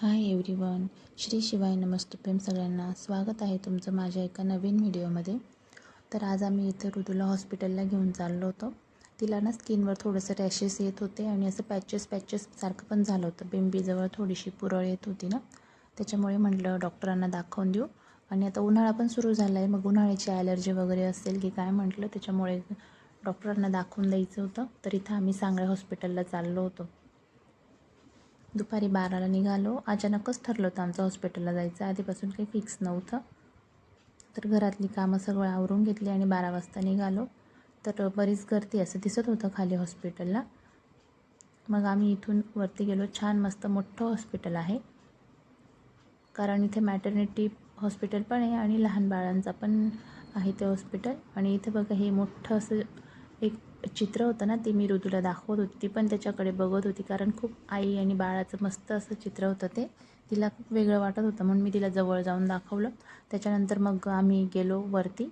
Hi everyone Shri शिवाय नमस्तुपेम सगळ्यांना स्वागत आहे तुमचं माझ्या एका नवीन व्हिडिओमध्ये. तर आज आम्ही इथं ऋतूला हॉस्पिटलला घेऊन चाललो होतो. तिला ना स्किनवर थोडंसं रॅशेस येत होते आणि असं पॅचेस पॅचेस सारखं पण झालं होतं. बिंबीजवळ थोडीशी पुरळ येत होती ना. त्याच्यामुळे म्हटलं डॉक्टरांना दाखवून देऊ. आणि आता उन्हाळा पण सुरू झाला आहे मग उन्हाळ्याची ॲलर्जी वगैरे असेल की काय म्हटलं त्याच्यामुळे डॉक्टरांना दाखवून द्यायचं होतं. तर इथं आम्ही सांगळे हॉस्पिटलला चाललो होतो. दुपारी बाराला निघालो. अचानकच ठरलं होतं आमचं हॉस्पिटलला जायचं. आधीपासून काही फिक्स नव्हतं. तर घरातली कामं सगळं आवरून घेतली आणि बारा वाजता निघालो. तर बरीच गर्दी असं दिसत होतं खाली हॉस्पिटलला. मग आम्ही इथून वरती गेलो. छान मस्त मोठं हॉस्पिटल आहे. कारण इथे मॅटर्निटी हॉस्पिटल पण आहे आणि लहान बाळांचा पण आहे ते हॉस्पिटल. आणि इथे बघा हे मोठं असं एक चित्र होतं ना ते मी ऋतूला दाखवत होती. ती पण त्याच्याकडे बघत होती कारण खूप आई आणि बाळाचं मस्त असं चित्र होतं ते. तिला खूप वेगळं वाटत होतं म्हणून मी तिला जवळ जाऊन दाखवलं. त्याच्यानंतर मग आम्ही गेलो वरती.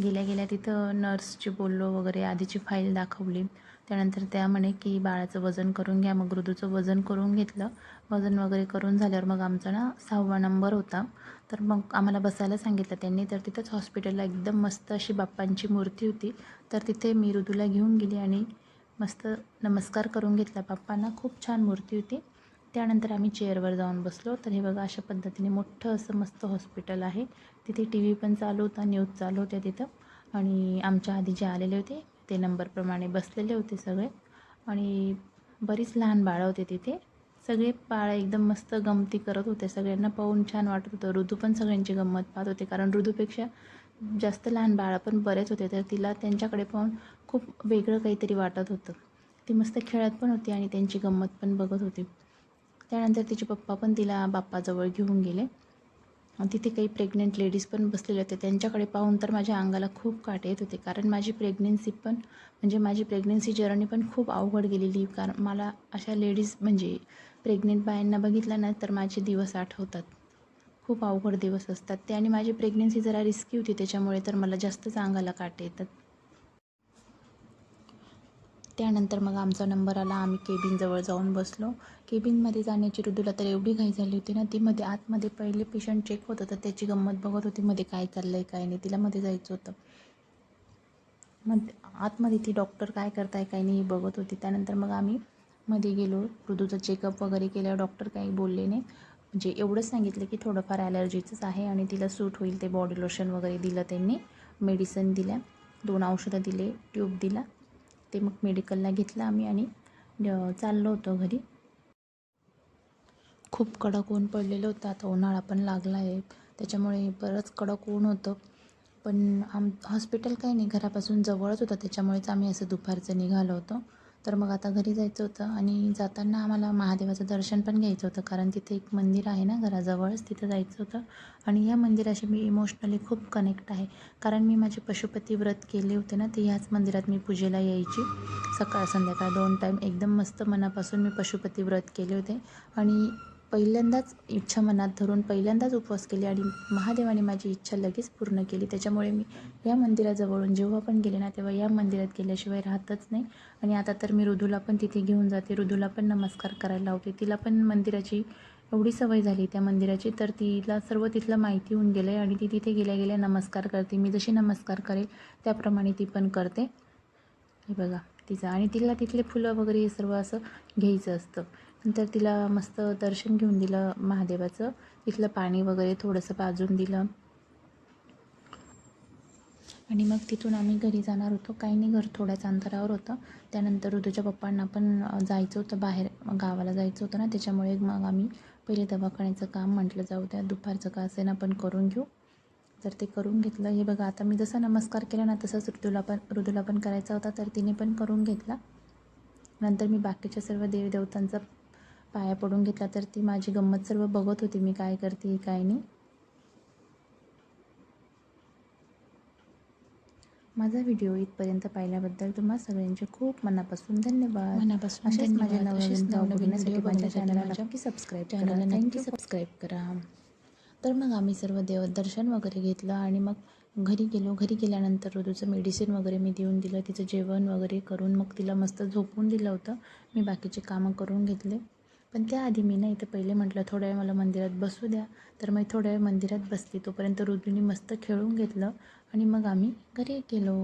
गेल्या गेल्या तिथं नर्सची बोललो वगैरे आधीची फाईल दाखवली. त्यानंतर त्या म्हणे की बाळाचं वजन करून घ्या. मग ऋदूचं वजन करून घेतलं. वजन वगैरे करून झाल्यावर मग आमचा ना सहावा नंबर होता. तर मग आम्हाला बसायला सांगितलं त्यांनी. तर तिथंच हॉस्पिटलला एकदम मस्त अशी बाप्पांची मूर्ती होती. तर तिथे मी ऋदूला घेऊन गेली आणि मस्त नमस्कार करून घेतला. बाप्पांना खूप छान मूर्ती होती. त्यानंतर आम्ही चेअरवर जाऊन बसलो. तर हे बघा अशा पद्धतीने मोठं असं मस्त हॉस्पिटल आहे. तिथे टी व्ही पण चालू होता न्यूज चालू होत्या तिथं. आणि आमच्या आधी जे आलेले होते ते नंबरप्रमाणे बसलेले होते सगळे. आणि बरीच लहान बाळं होते तिथे. सगळे बाळं एकदम मस्त गमती करत होते. सगळ्यांना पाहून छान वाटत होतं. ऋतू पण सगळ्यांची गंमत पाहत होते. कारण ऋतूपेक्षा जास्त लहान बाळं पण बरेच होते. तर तिला त्यांच्याकडे पाहून खूप वेगळं काहीतरी वाटत होतं. ती मस्त खेळत पण होती आणि त्यांची गंमत पण बघत होती. त्यानंतर तिचे पप्पा पण तिला बाप्पाजवळ घेऊन गेले. तिथे काही प्रेग्नेंट लेडीज पण बसलेले होते. त्यांच्याकडे पाहून तर माझ्या अंगाला खूप काटे येत होते. कारण माझी प्रेग्नेन्सी पण म्हणजे माझी प्रेग्नेन्सी जर्नी पण खूप अवघड गेलेली. कारण मला अशा लेडीज म्हणजे प्रेग्नेंट बायांना बघितलं ना तर माझे दिवस आठवतात. खूप अवघड दिवस असतात. ते आणि माझी प्रेग्नेन्सी जरा रिस्की होती. त्याच्यामुळे तर मला जास्तच अंगाला काटे येतात. त्यानंतर मग आमचा नंबर आला. आम्ही केबिनजवळ जाऊन बसलो. केबिनमध्ये जाण्याची ऋतूला तर एवढी घाई झाली होती ना ती मध्ये आतमध्ये पहिले पेशंट चेक होत होता. त्याची गंमत बघत होती मध्ये काय चाललं आहे काय नाही. तिला मध्ये जायचं होतं. मग आतमध्ये ती डॉक्टर काय करताय काय नाही बघत होती. त्यानंतर मग आम्ही मध्ये गेलो. ऋतूचं चेकअप वगैरे केल्यावर डॉक्टर काही बोलले नाही. म्हणजे एवढंच सांगितलं की थोडंफार ॲलर्जीचंच आहे आणि तिला सूट होईल ते बॉडी लोशन वगैरे दिलं त्यांनी. मेडिसिन दिल्या. दोन औषधं दिले ट्यूब दिला. ते मग मेडिकलला घेतलं आम्ही आणि चाललो होतो घरी. खूप कडक ऊन पडलेलं होतं. आता उन्हाळा पण लागला आहे त्याच्यामुळे बरंच कडक ऊन होतं. पण आम हॉस्पिटल काही नाही. घरापासून जवळच होतं. त्याच्यामुळेच आम्ही असं दुपारचं निघालो होतो. तर मग आता घरी जायचं होतं आणि जाताना आम्हाला महादेवाचं दर्शन पण घ्यायचं होतं कारण तिथे एक मंदिर आहे ना घराजवळच तिथं जायचं होतं. आणि या मंदिराशी मी इमोशनली खूप कनेक्ट आहे. कारण मी माझे पशुपती व्रत केले होते ना ते ह्याच मंदिरात मी पूजेला यायची. सकाळ संध्याकाळ दोन टाईम एकदम मस्त मनापासून मी पशुपती व्रत केले होते. आणि पहिल्यांदाच इच्छा मनात धरून पहिल्यांदाच उपवास केले आणि महादेवाने माझी इच्छा लगेच पूर्ण केली. त्याच्यामुळे मी या मंदिराजवळून जेव्हा पण गेले ना तेव्हा या मंदिरात गेल्याशिवाय राहतच नाही. आणि आता तर मी ऋदूला पण तिथे घेऊन जाते. ऋदूला पण नमस्कार करायला लावते. तिला पण मंदिराची एवढी सवय झाली त्या मंदिराची तर तिला सर्व तिथलं माहिती होऊन गेलं आहे आणि ती तिथे गेल्या गेल्या नमस्कार करते. मी जशी नमस्कार करेल त्याप्रमाणे ती पण करते. हे बघा तिचं आणि तिला तिथले फुलं वगैरे हे सर्व असं घ्यायचं असतं. नंतर तिला मस्त दर्शन घेऊन दिलं महादेवाचं. तिथलं पाणी वगैरे थोडंसं पाजून दिलं. आणि मग तिथून आम्ही घरी जाणार होतो. काही नाही घर थोड्याच अंतरावर होतं. त्यानंतर ऋतूच्या पप्पांना पण जायचं होतं बाहेर गावाला जायचं होतं ना. त्याच्यामुळे मग आम्ही पहिले दवाखान्याचं काम म्हटलं जाऊ द्या दुपारचं का असेना पण करून घेऊ. तर ते करून घेतलं. हे बघा आता मी जसा नमस्कार केला ना तसंच ऋतूला पण ऋतूला पण करायचा होता तर तिने पण करून घेतला. नंतर मी बाकीच्या सर्व देवदेवतांचा पाया पडून घेतला तर ती माझी गंमत सर्व बघत होती. मी काय करते काय नाही. माझा व्हिडिओ इथपर्यंत पाहिल्याबद्दल तुम्हा सगळ्यांचे खूप मनापासून धन्यवाद. मनापासून नवनवीन ब्लॉग बघण्यासाठी माझ्या चॅनलला नक्की सबस्क्राईब चॅनलला करा नक्की थँक्यू सबस्क्राईब करा. तर मग आम्ही सर्व देव दर्शन वगैरे घेतलं आणि मग घरी गेलो. घरी गेल्यानंतर ऋतूचं मेडिसिन वगैरे मी देऊन दिलं. तिचं जेवण वगैरे करून मग तिला मस्त झोपून दिलं होतं. मी बाकीचे कामं करून घेतले. पण त्याआधी मी ना इथं पहिले म्हटलं थोड्या वेळ मला मंदिरात बसू द्या. तर मी थोड्या वेळ मंदिरात बसते तोपर्यंत ऋतूने मस्त खेळून घेतलं आणि मग आम्ही घरी गेलो.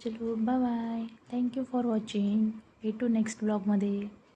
चलो bye bye thank you for watching भेटू नेक्स्ट ब्लॉगमध्ये